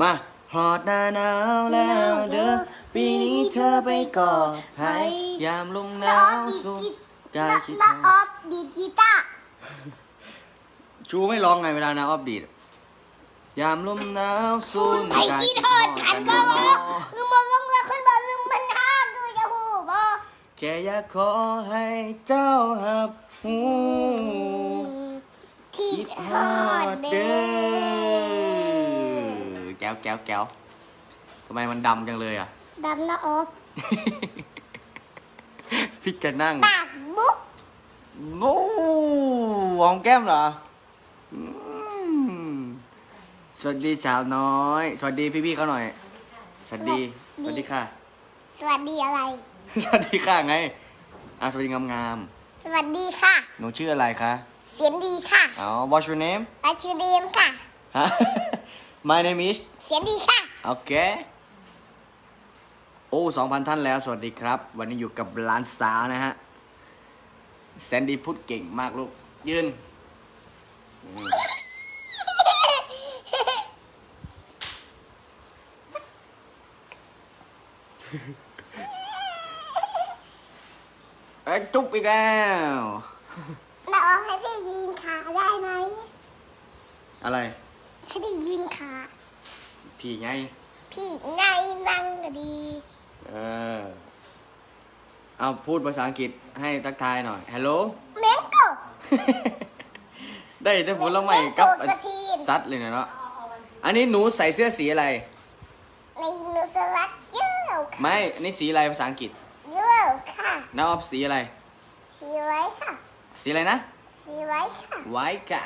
มาหอดหน้าหนาวแล้วเด้อปีนี้เธอไปก่อภัยยามลมหนาวสูงกายคิดน้าอหาอฟดีดกีตาร์ชูไม่ร้องไงเวลานาออฟดีดยามลมหนาวสูงไอ้ขี้ทอดกันก็ว่าคือมองลงมาขึ้นบอลมันห้ามดูจะหูบอแค่อยากขอให้เจ้าหับหูที่คิดทฮออดดเด้เด้ออ แก้วแก้วแก้วทำไมมันดำจังเลยอะ ดำน้าออฟพี่จะนั่ง ปากบุ๊กโอ้หอมแก้มเหรออืมสวัสดีสาวน้อย สวัสดีพี่ๆเขาหน่อย สวัสดี สวัสดีค่ะ สวัสดีอะไร สวัสดีค่ะไง อะสวัสดีงามสวัสดีค่ะ ๆหนูชื่ออะไรคะ เสียงดีค่ะอ๋อ what's your name อาชื่อเดมค่ะ ฮะ my name is เสียงดีค่ะ โอเค โอ้สองพันท่านแล้ว สวัสดีครับ วันนี้อยู่กับหลานสาวนะฮะแซนดี้พูดเก่งมากลูก ยืน เอ้ยจุ๊บอีกแล้วน้าออฟให้พี่ยืนขาได้ไหมอะไร ให้พี่ยืนขาพี่ไง พี่ไงนั่งก็ดี เออ เอาพูดภาษาอังกฤษให้ทักทายหน่อย ฮัลโหล เมงโกได้แต่ผลไม้กับเมงโกสตีนซัดเลยนะเนาะ อันนี้หนูใส่เสื้อสีอะไร ในนูสลัดเยอะค่ะไม่ อันนี้สีอะไรภาษาอังกฤษเยอะค่ะน้าออฟสีอะไร สีไว้ค่ะ สีอะไรนะ สีไว้ค่ะ ไว้กะ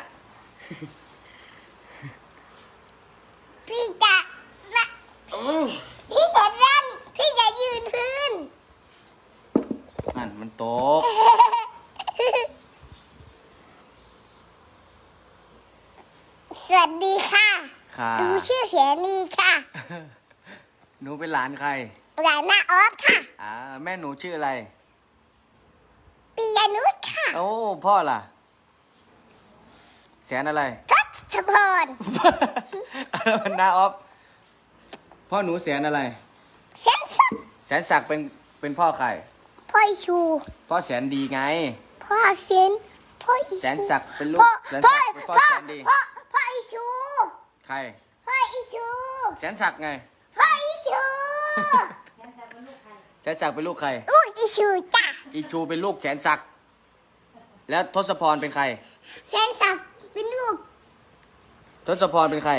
พี่จะนะพี่จะนั่งพี่จะยืนพื้น นั่นมัน ตก สวัสดีค่ะค่ะหนูชื่อเสียนีค่ะ หนูเป็นหลานใคร หลานหน้าออฟค่ะ อ่า แม่หนูชื่ออะไร ปียนุชค่ะ โอ้ พ่อล่ะ แสนอะไรทัศพรอันนั้นมันน้าออฟ พ่อหนูแสนอะไรเซนสักแสนศักดิ์เป็น เป็นพ่อใคร พ่ออีชู พ่อแสนดีไง พ่อเซนพ่ออีชูแสนศักดิ์เป็นลูกพ่อแสนพ่อศักดิ์เป็นพ่อพ่อแสนดี พ่อพ่ออีชูใคร พ่ออีชูแสนศักดิ์ไง พ่ออีชูแสนศักดิ์เป็นลูกใคร ลูกอีชูจ้ะอีชูเป็นลูกแสนศักดิ์แล้วทศพรเป็นใคร เซนสักเป็นลูกทศพรเป็นใคร